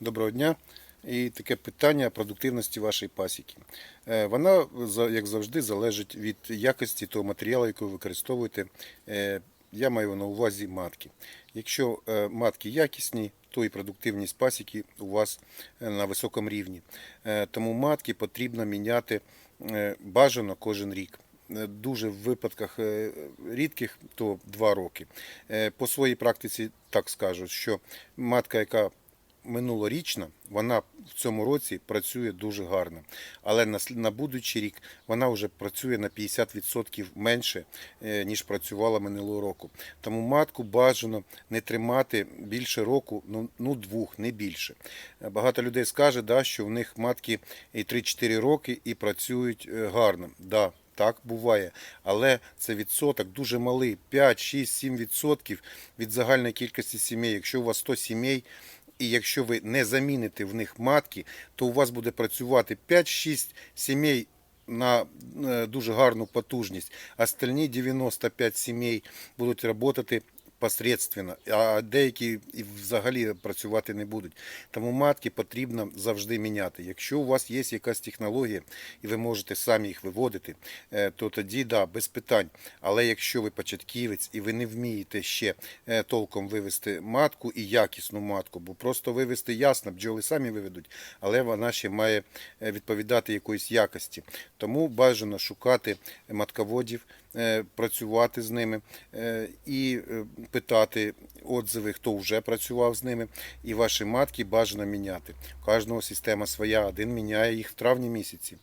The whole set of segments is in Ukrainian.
Доброго дня. І таке питання продуктивності вашої пасіки. Е, Вона, як завжди, залежить від якості того матеріалу, який ви використовуєте. Е, Я маю на увазі матки. Якщо е, матки якісні, то і продуктивність пасіки у вас на високому рівні. Тому матки потрібно міняти бажано кожен рік. Дуже в випадках рідких, то 2 роки. По своїй практиці так скажу, що матка, яка минулорічна, вона в цьому році працює дуже гарно. Але на, на будучий рік вона вже працює на 50% менше, е, ніж працювала минулого року. Тому матку бажано не тримати більше року, ну, ну двох, не більше. Е, Багато людей скаже, да, що в них матки і 3-4 роки і працюють е, гарно. Да, так буває, але це відсоток дуже малий 5, 6, 7 відсотків від загальної кількості сімей. Якщо у вас 100 сімей, і якщо ви не заміните в них матки, то у вас буде працювати 5-6 сімей на е, дуже гарну потужність. Остальні 95 сімей будуть працювати посередственно, а деякі і взагалі працювати не будуть. Тому матки потрібно завжди міняти. Якщо у вас є якась технологія і ви можете самі їх виводити, е, то тоді да, без питань. Але якщо ви початківець і ви не вмієте ще е, толком вивести матку і якісну матку, бо просто вивести ясно, бджоли самі виведуть, але вона ще має е, відповідати якоїсь якості. Тому бажано шукати матководів, працювати з ними е, і е, питати отзиви, хто вже працював з ними, і ваші матки бажано міняти. У кожного система своя. Один міняє їх в травні місяці,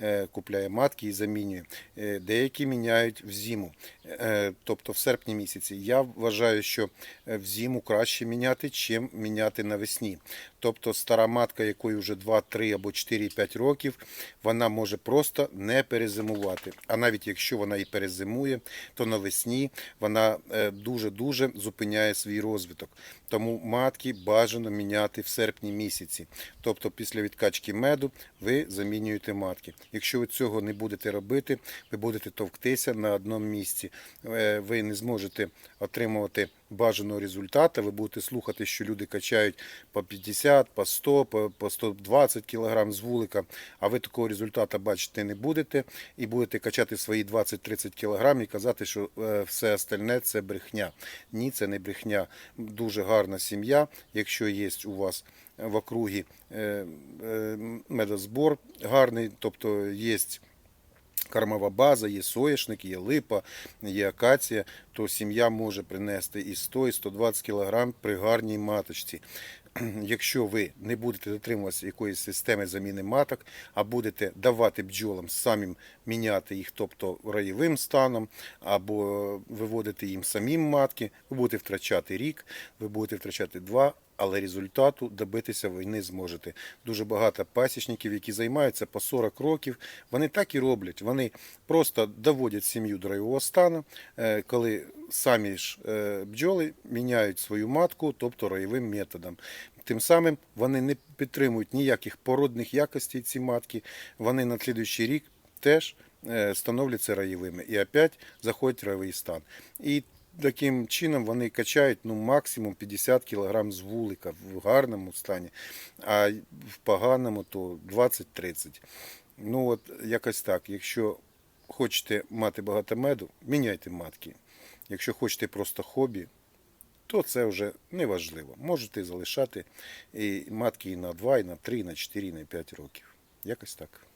е, купляє матки і замінює. Е, Деякі міняють в зиму, е, тобто в серпні місяці. Я вважаю, що в зиму краще міняти, чим міняти навесні. Тобто стара матка, якої вже 2, 3 або 4, 5 років, вона може просто не перезимувати. А навіть якщо вона і перезимує, то навесні вона дуже-дуже зупиняє свій розвиток. Тому матки бажано міняти в серпні місяці. Тобто після відкачки меду ви замінюєте матки. Якщо ви цього не будете робити, ви будете товктися на одному місці. Е, Ви не зможете отримувати бажаного результату. Ви будете слухати, що люди качають по 50, по 100, по по 120 кг з вулика, а ви такого результату бачити не будете і будете качати свої 20-30 кг і казати, що е, все остальне це брехня. Ні, це не брехня. Дуже гарна сім'я, якщо є у вас в округі е, е, медозбор гарний, тобто є кормова база, є соняшник, є липа, є акація, то сім'я може принести і 100, і 120 кг при гарній маточці. Якщо ви не будете дотримуватися якоїсь системи заміни маток, а будете давати бджолам самим міняти їх, тобто раєвим станом, або виводити їм самим матки, ви будете втрачати рік, ви будете втрачати два, але результату добитися не зможете. Дуже багато пасічників, які займаються по 40 років, вони так і роблять. Вони просто доводять сім'ю до райового стану, е, коли самі ж е, бджоли міняють свою матку, тобто раєвим методом. Тим самим вони не підтримують ніяких породних якостей ці матки. Вони на слідуючий рік теж е, становляться раєвими і опять заходять в раєвий стан. І таким чином вони качають ну, максимум 50 кг з вулика в гарному стані, а в поганому то 20-30. Ну от якось так. Якщо хочете мати багато меду, міняйте матки. Якщо хочете просто хобі, то це вже не важливо. Можете залишати і матки і на 2, і на 3, і на 4, і на 5 років. Якось так.